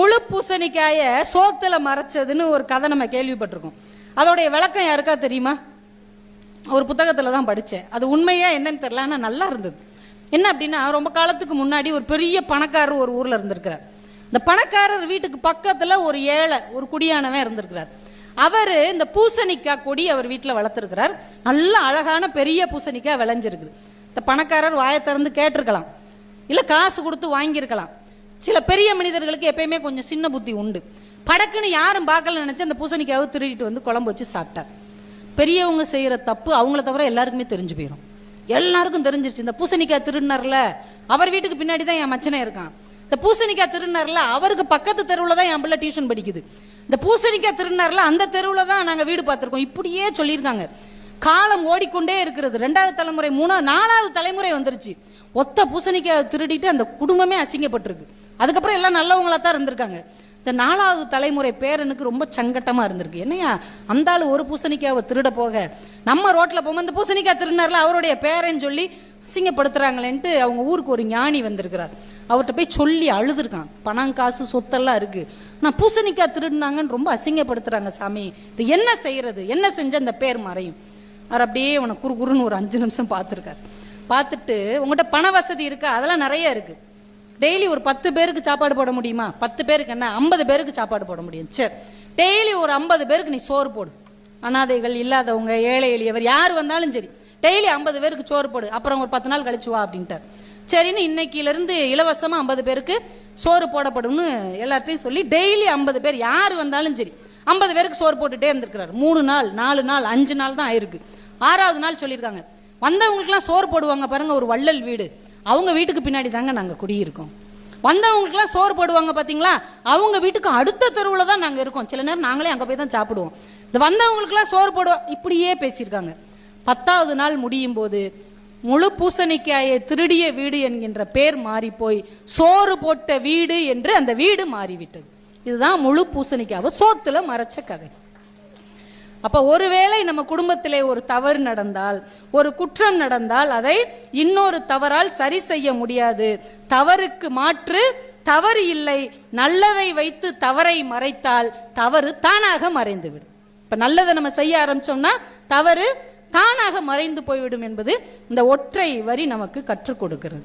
முழு பூசணிக்காய சோத்துல மறைச்சதுன்னு ஒரு கதை நம்ம கேள்விப்பட்டிருக்கோம். அதோடைய விளக்கம் யாருக்கா தெரியுமா? ஒரு புத்தகத்துல தான் படித்தேன் அது உண்மையா என்னன்னு தெரியல ஆனால் நல்லா இருந்தது. என்ன அப்படின்னா ரொம்ப காலத்துக்கு முன்னாடி ஒரு பெரிய பணக்காரர் ஒரு ஊர்ல இருந்திருக்கிறார். இந்த பணக்காரர் வீட்டுக்கு பக்கத்துல ஒரு ஏழை ஒரு குடியானவன் இருந்திருக்கிறார். அவர் இந்த பூசணிக்காய் கொடி அவர் வீட்டில் வளர்த்துருக்கிறார். நல்ல அழகான பெரிய பூசணிக்காய் விளைஞ்சிருக்குது. இந்த பணக்காரர் வாயை திறந்து கேட்டிருக்கலாம். இல்லை காசு கொடுத்து வாங்கியிருக்கலாம். சில பெரிய மனிதர்களுக்கு எப்பயுமே கொஞ்சம் சின்ன புத்தி உண்டு. படக்குன்னு யாரும் பார்க்கல நினச்சி அந்த பூசணிக்காவை திருடிட்டு வந்து குழம்பு வச்சு சாப்பிட்டார். பெரியவங்க செய்கிற தப்பு அவங்கள தவிர எல்லாருக்குமே தெரிஞ்சு போயிடும் எல்லாருக்கும் தெரிஞ்சிருச்சு இந்த பூசணிக்காய் திருடினார்ல அவர் வீட்டுக்கு பின்னாடி தான் என் மச்சனை இருக்கான். இந்த பூசணிக்காய் திருடினார்ல அவருக்கு பக்கத்து தெருவில் தான் என் பிள்ளை டியூஷன் படிக்குது. இந்த பூசணிக்காய் திருடினார்ல அந்த தெருவில் தான் நாங்கள் வீடு பார்த்துருக்கோம். இப்படியே சொல்லியிருக்காங்க. காலம் ஓடிக்கொண்டே இருக்கிறது. ரெண்டாவது தலைமுறை மூணாவது நாலாவது தலைமுறை வந்துருச்சு. ஒத்த பூசணிக்காய் திருடிட்டு அந்த குடும்பமே அசிங்கப்பட்டிருக்கு. அதுக்கப்புறம் எல்லாம் நல்லவங்களா தான் இருந்திருக்காங்க. இந்த நாலாவது தலைமுறை பேரனுக்கு ரொம்ப சங்கட்டமாக இருந்திருக்கு. என்னையா அந்த ஆள் ஒரு பூசணிக்காவை திருட போக நம்ம ரோட்டில் போகும்போது இந்த பூசணிக்காய் திருடினார்ல அவருடைய பேரன்னு சொல்லி அசிங்கப்படுத்துறாங்களேன்ட்டு அவங்க ஊருக்கு ஒரு ஞானி வந்திருக்கிறார். அவர்கிட்ட போய் சொல்லி அழுதுருக்கான். பணம் காசு சொத்தெல்லாம் இருக்கு. நான் பூசணிக்காய் திருடினாங்கன்னு ரொம்ப அசிங்கப்படுத்துறாங்க சாமி. இது என்ன செய்யறது? என்ன செஞ்ச அந்த பேர் மறையும்? அவர் அப்படியே அவனை குறு குறுன்னு ஒரு அஞ்சு நிமிஷம் பார்த்துருக்காரு. பார்த்துட்டு உங்கள்கிட்ட பண வசதி இருக்கா? அதெல்லாம் நிறைய இருக்குது டெய்லி ஒரு பத்து பேருக்கு சாப்பாடு போட முடியுமா? பத்து பேருக்கு என்ன? ஐம்பது பேருக்கு சாப்பாடு போட முடியும். சரி. டெய்லி ஒரு ஐம்பது பேருக்கு நீ சோறு போடு. அனாதைகள் இல்லாதவங்க ஏழை எளியவர் யார் வந்தாலும் சரி டெய்லி ஐம்பது பேருக்கு சோறு போடு. அப்புறம் ஒரு பத்து நாள் கழிச்சு வா அப்படின்ட்டார். சரின்னு இன்னைக்கில இருந்து ஐம்பது பேருக்கு சோறு போடப்படும்னு எல்லார்ட்டையும் சொல்லி டெய்லி ஐம்பது பேர் யார் வந்தாலும் சரி ஐம்பது பேருக்கு சோறு போட்டுட்டே இருந்திருக்கிறார். மூணு நாள் நாலு நாள் அஞ்சு நாள் தான் ஆயிருக்கு. ஆறாவது நாள் சொல்லியிருக்காங்க. வந்தவங்களுக்குலாம் சோறு போடுவாங்க பாருங்கள் ஒரு வள்ளல் வீடு. அவங்க வீட்டுக்கு பின்னாடி தாங்க நாங்கள் குடியிருக்கோம். வந்தவங்களுக்குலாம் சோறு போடுவாங்க பார்த்தீங்களா அவங்க வீட்டுக்கு அடுத்த தெருவில் தான் நாங்கள் இருக்கோம். சில நேரம் நாங்களே அங்கே போய் தான் சாப்பிடுவோம். இந்த வந்தவங்களுக்குலாம் சோறு போடுவோம் இப்படியே பேசியிருக்காங்க. பத்தாவது நாள் முடியும் போது முழு பூசணிக்காயை திருடிய வீடு என்கின்ற பேர் மாறி போய் சோறு போட்ட வீடு என்று அந்த வீடு மாறிவிட்டது. இதுதான் முழு பூசணிக்காவை சோத்துல மறைச்ச கதை. அப்ப ஒருவேளை நம்ம குடும்பத்திலே ஒரு தவறு நடந்தால் ஒரு குற்றம் நடந்தால் அதை இன்னொரு தவறால் சரி செய்ய முடியாது. தவறுக்கு மாற்று தவறு இல்லை நல்லதை வைத்து தவறை மறைத்தால் தவறு தானாக மறைந்துவிடும் இப்ப நல்லதை நம்ம செய்ய ஆரம்பிச்சோம்னா தவறு தானாக மறைந்து போய்விடும் என்பது இந்த ஒற்றை வரி நமக்கு கற்றுக் கொடுக்கிறது.